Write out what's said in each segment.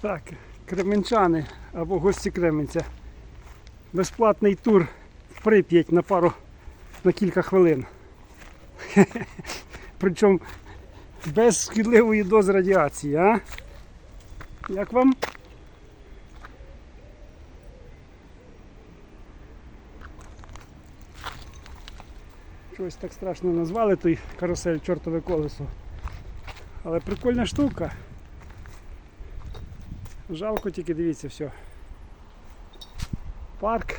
Так, кременчани або гості Кременця. Безплатний тур в Прип'ять на пару на кілька хвилин. Причому без шкідливої дози радіації, а? Як вам? Щось так страшно назвали той карусель чортове колесо. Але прикольна штука. Жалко тільки дивіться все. Парк,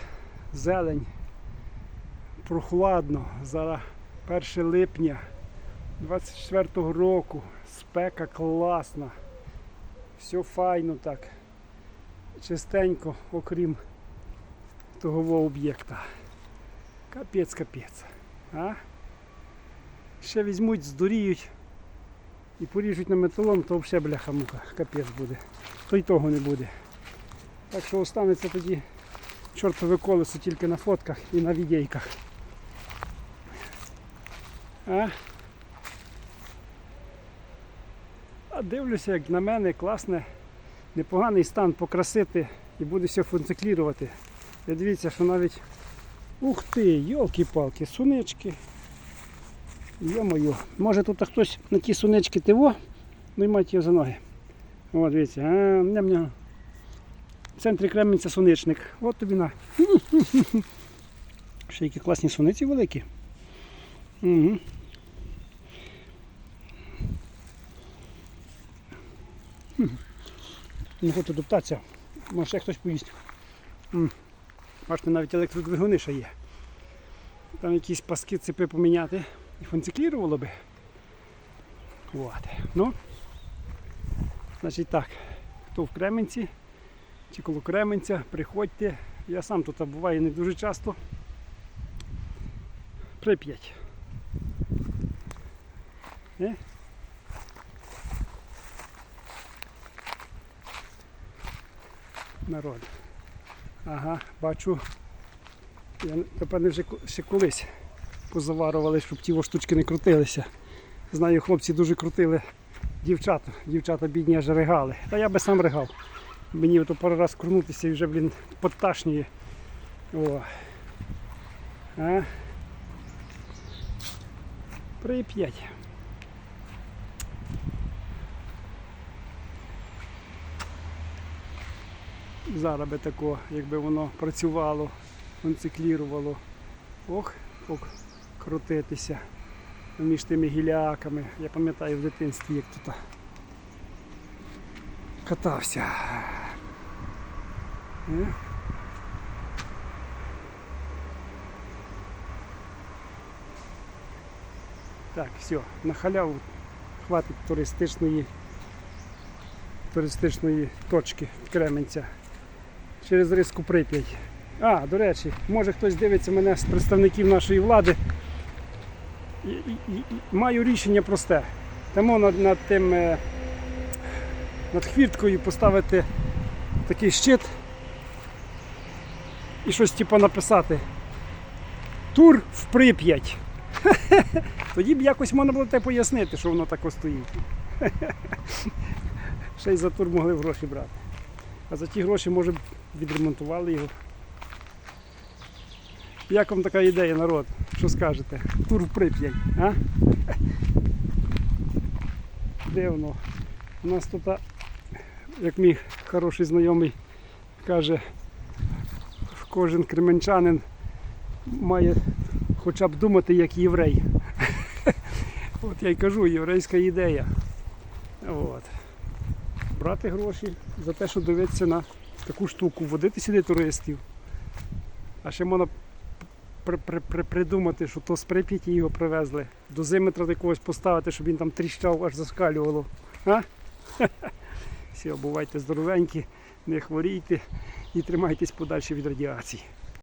зелень, прохладно. Зараз 1 липня 24-го року. Спека класна. Все файно так. Чистенько, окрім того об'єкта. Капець, капець. А? Ще візьмуть, здуріють і поріжуть на металом, то взагалі бляха мука, капець буде. То й того не буде. Так що останеться тоді чортове колесо тільки на фотках і на відейках. А? а дивлюся, як на мене класне, непоганий стан покрасити і буде все функціонувати. І дивіться, що навіть Ух ти, йолки-палки, сунички. Йо-моє, може тут хтось на ті сунички тиво, ну і мать його за ноги. О, дивіться, а, ням-ням. В центрі Кременця суничник. От тобі на. Ще які класні суниці великі. Угу. Не хочу топтатися, може ще хтось поїсть. Бачите, навіть електродвигуни ще є. Там якісь паски цепи поміняти і функціонувало би. От. Ну, значить так, хто в Кременці чи коло Кременця, приходьте. Я сам тут буваю не дуже часто. Прип'ять. Е? Народ. Ага, бачу. Я, напевне, вже ще колись позаварували, щоб ті штучки не крутилися. Знаю, хлопці дуже крутили дівчат. Дівчата бідні аж ригали. Та я би сам ригав. Мені ото пару раз крутитися і вже, блін, подташнює. О. А? Прип'ять. Зараз би тако, якби воно працювало, функціонувало. Ох, ох, крутитися між тими гіляками. Я пам'ятаю в дитинстві, як тут катався. Е? Так, все, на халяву хватить туристичної туристичної точки Кременця через риску Прип'ять. А, до речі, може хтось дивиться мене з представників нашої влади. Маю рішення просте. Тому над, над тим е, над хвірткою поставити такий щит і щось типу написати. Тур в Прип'ять. Тоді б якось можна було те пояснити, що воно тако стоїть. Ще й за тур могли гроші брати. А за ті гроші, може, відремонтували його. Як вам така ідея, народ? Що скажете? Тур в Прип'ять, а? Дивно. У нас тут, як мій хороший знайомий каже, кожен кременчанин має хоча б думати як єврей. От я й кажу, єврейська ідея. От. Брати гроші за те, що дивитися на таку штуку, водити сюди туристів. А ще можна при, при, при, придумати, що то з Прип'яті його привезли. Дозиметра когось поставити, щоб він там тріщав, аж заскалювало. А? Все, бувайте здоровенькі, не хворійте і тримайтесь подальше від радіації.